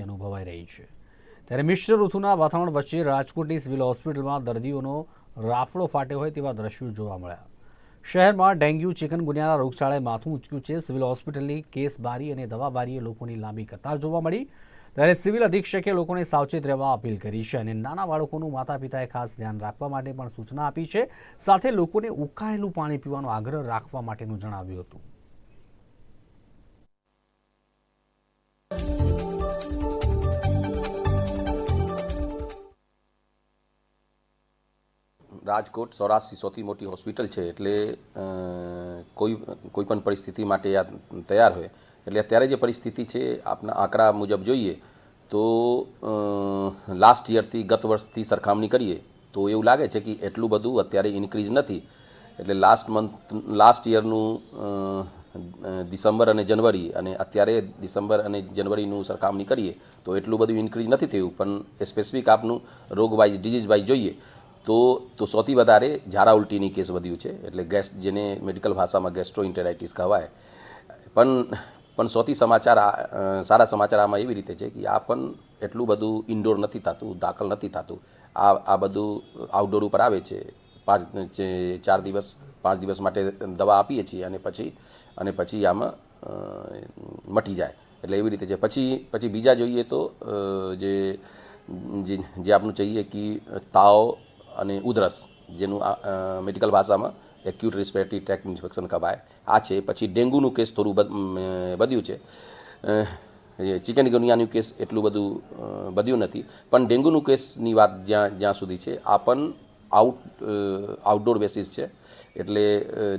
ગરમી અનુભવાઈ રહી છે. ત્યારે મિશ્ર ઋતુના વાતાવરણ વચ્ચે રાજકોટની સિવિલ હોસ્પિટલમાં દર્દીઓનો રાફડો ફાટ્યો હોય તેવા દ્રશ્યો જોવા મળ્યા. શહેરમાં ડેન્ગ્યુ ચિકનગુનિયાના રોગચાળાએ માથું ઉંચક્યું છે. સિવિલ હોસ્પિટલની કેસ બારી અને દવા બારીએ લોકોની લાંબી કતાર જોવા મળી. ત્યારે સિવિલ અધિક્ષકે લોકોને સાવચેત રહેવા અપીલ કરી છે અને નાના બાળકોનું માતા પિતાએ ખાસ ધ્યાન રાખવા માટે પણ સૂચના આપી છે. સાથે લોકોને ઉકાળેલું પાણી પીવાનો આગ્રહ રાખવા માટેનું જણાવ્યું હતું. રાજકોટ સૌરાષ્ટ્રથી સૌથી મોટી હોસ્પિટલ છે એટલે કોઈ કોઈ પણ પરિસ્થિતિ માટે આ તૈયાર હોય. એટલે અત્યારે જે પરિસ્થિતિ છે, આપના આંકડા મુજબ જોઈએ, તો લાસ્ટ યરથી ગત વર્ષથી સરખામણી કરીએ, તો એવું લાગે છે કે એટલું બધું અત્યારે ઇન્ક્રીઝ નથી. એટલે લાસ્ટ મંથ લાસ્ટ યરનું ડિસેમ્બર અને જનવરી અને અત્યારે ડિસેમ્બર અને જનવરીનું સરખામણી કરીએ, તો એટલું બધું ઇન્ક્રીઝ નથી થયું. પણ સ્પેસિફિક આપનું રોગ વાઇઝ ડિઝીઝ વાઇઝ જોઈએ. તો તો સૌથી વધારે ઝારા ઉલટીની કેસ વધ્યું છે. એટલે ગેસ જેને મેડિકલ ભાષામાં ગેસ્ટ્રોઇન્ટેરાઇટિસ કહેવાય. પણ પણ સૌથી સમાચાર સારા સમાચાર આમાં એવી રીતે છે કે આ પણ એટલું બધું ઇન્ડોર નથી થતું, દાખલ નથી થતું. આ આ બધું આઉટડોર ઉપર આવે છે. પાંચ ચાર દિવસ, પાંચ દિવસ માટે દવા આપીએ છીએ અને પછી અને પછી આમાં મટી જાય. એટલે એવી રીતે છે. પછી પછી બીજા જોઈએ તો જે જે આપણું કહીએ કે તાવ અને ઉધરસ, જેનું મેડિકલ ભાષામાં એક્યુટ રિસ્પિરેટરી ટ્રેક ઇન્ફેક્શન કહેવાય. આ છે. પછી ડેન્ગ્યુનું કેસ થોડું વધ્યું છે. ચિકન ગુનિયાનું કેસ એટલું બધું બધ્યું નથી. પણ ડેન્ગ્યુનું કેસની વાત જ્યાં જ્યાં સુધી છે, આ પણ આઉટ આઉટડોર બેસિસ છે. એટલે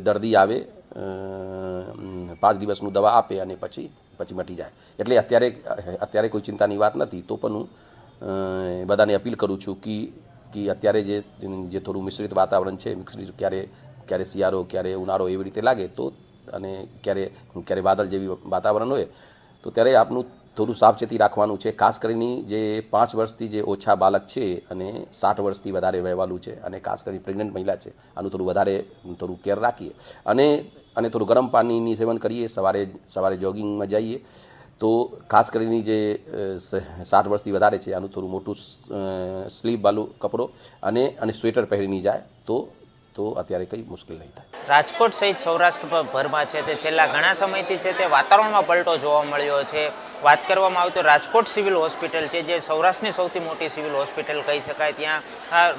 દર્દી આવે પાંચ દિવસનું દવા આપે અને પછી પછી મટી જાય. એટલે અત્યારે અત્યારે કોઈ ચિંતાની વાત નથી. તો પણ હું બધાને અપીલ કરું છું કે કે અત્યારે જે જે થોડું મિશ્રિત વાતાવરણ છે, મિશ્રિત ક્યારે ક્યારે શિયાળો, ક્યારે ઉનાળો એવી રીતે લાગે તો, અને ક્યારે ક્યારે વાદળ જેવી વાતાવરણ હોય, તો ત્યારે આપનું થોડું સાવચેતી રાખવાનું છે. ખાસ કરીને જે પાંચ વર્ષથી જે ઓછા બાળક છે અને સાઠ વર્ષથી વધારે વહેવાલું છે અને ખાસ કરીને પ્રેગ્નન્ટ મહિલા છે, આનું થોડું વધારે, થોડું કેર રાખીએ. અને અને થોડું ગરમ પાણીની સેવન કરીએ, સવારે સવારે જોગિંગમાં જઈએ તો ખાસ કરીને જે સાત વર્ષથી વધારે છે, આનું થોડું મોટું સ્લીવવાળું કપડો અને અને સ્વેટર પહેરીને જાય, તો તો અત્યારે કંઈ મુશ્કેલ નહીં થાય. રાજકોટ સહિત સૌરાષ્ટ્રભરમાં છે તે, છેલ્લા ઘણા સમયથી છે તે વાતાવરણમાં પલટો જોવા મળ્યો છે. વાત કરવામાં આવે તો રાજકોટ સિવિલ હોસ્પિટલ છે, જે સૌરાષ્ટ્રની સૌથી મોટી સિવિલ હોસ્પિટલ કહી શકાય. ત્યાં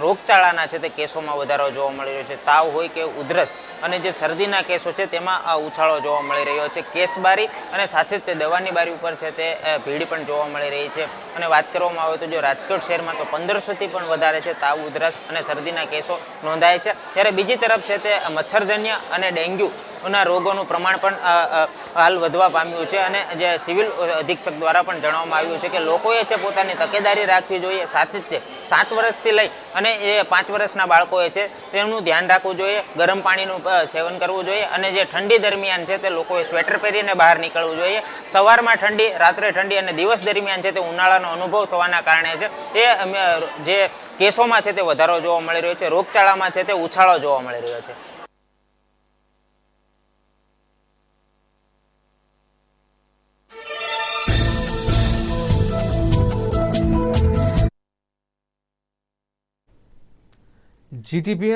રોગચાળાના છે તે કેસોમાં વધારો જોવા મળી રહ્યો છે. તાવ હોય કે ઉધરસ અને જે શરદીના કેસો છે તેમાં આ ઉછાળો જોવા મળી રહ્યો છે. કેસ બારી અને સાથે જ તે દવાની બારી ઉપર છે તે ભીડ પણ જોવા મળી રહી છે. અને વાત કરવામાં આવે તો જો રાજકોટ શહેરમાં તો પંદરસોથી પણ વધારે છે તાવ, ઉધરસ અને શરદીના કેસો નોંધાય છે. ત્યારે બીજી તરફ છે તે મચ્છરજન્ય અને ડેન્ગ્યુ ના રોગોનું પ્રમાણ પણ હાલ વધવા પામ્યું છે અને જે સિવિલ અધિક્ષક દ્વારા પણ જણાવવામાં આવ્યું છે કે લોકોએ છે પોતાની તકેદારી રાખવી જોઈએ, સાથે જ સાત વર્ષથી લઈ અને એ પાંચ વર્ષના બાળકોએ છે તેમનું ધ્યાન રાખવું જોઈએ, ગરમ પાણીનું સેવન કરવું જોઈએ અને જે ઠંડી દરમિયાન છે તે લોકોએ સ્વેટર પહેરીને બહાર નીકળવું જોઈએ. સવારમાં ઠંડી, રાત્રે ઠંડી અને દિવસ દરમિયાન છે તે ઉનાળાનો અનુભવ થવાના કારણે છે એ જે કેસોમાં છે તે વધારો જોવા મળી રહ્યો છે, રોગચાળામાં છે તે ઉછાળો જોવા મળી રહ્યો છે. জিডিপি